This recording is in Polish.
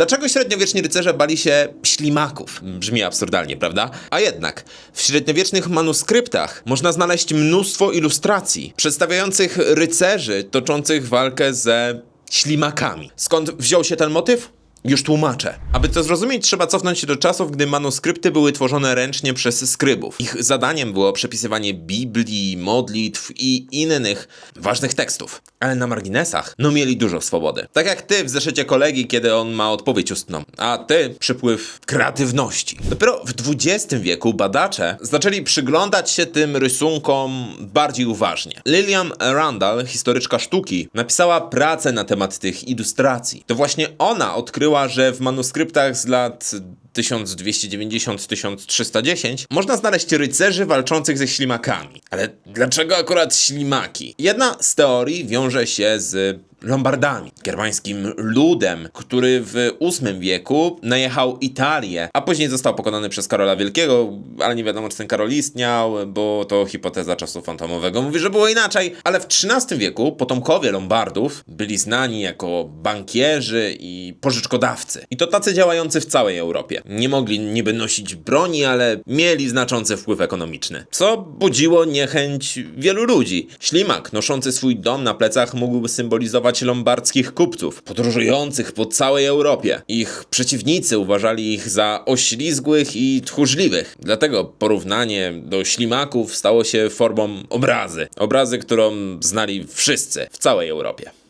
Dlaczego średniowieczni rycerze bali się ślimaków? Brzmi absurdalnie, prawda? A jednak, w średniowiecznych manuskryptach można znaleźć mnóstwo ilustracji przedstawiających rycerzy toczących walkę ze ślimakami. Skąd wziął się ten motyw? Już tłumaczę. Aby to zrozumieć, trzeba cofnąć się do czasów, gdy manuskrypty były tworzone ręcznie przez skrybów. Ich zadaniem było przepisywanie Biblii, modlitw i innych ważnych tekstów. Ale na marginesach, no mieli dużo swobody. Tak jak ty w zeszycie kolegi, kiedy on ma odpowiedź ustną, a ty przypływ kreatywności. Dopiero w XX wieku badacze zaczęli przyglądać się tym rysunkom bardziej uważnie. Lillian Randall, historyczka sztuki, napisała pracę na temat tych ilustracji. To właśnie ona odkryła, że w manuskryptach z lat 1290-1310 można znaleźć rycerzy walczących ze ślimakami. Ale dlaczego akurat ślimaki? Jedna z teorii wiąże się z Lombardami, germańskim ludem, który w VIII wieku najechał Italię, a później został pokonany przez Karola Wielkiego, ale nie wiadomo, czy ten Karol istniał, bo to hipoteza czasu fantomowego mówi, że było inaczej. Ale w XIII wieku potomkowie Lombardów byli znani jako bankierzy i pożyczkodawcy. I to tacy działający w całej Europie. Nie mogli niby nosić broni, ale mieli znaczący wpływ ekonomiczny. Co budziło niechęć wielu ludzi. Ślimak noszący swój dom na plecach mógłby symbolizować lombardzkich kupców, podróżujących po całej Europie. Ich przeciwnicy uważali ich za oślizgłych i tchórzliwych. Dlatego porównanie do ślimaków stało się formą obrazy. Obrazy, którą znali wszyscy w całej Europie.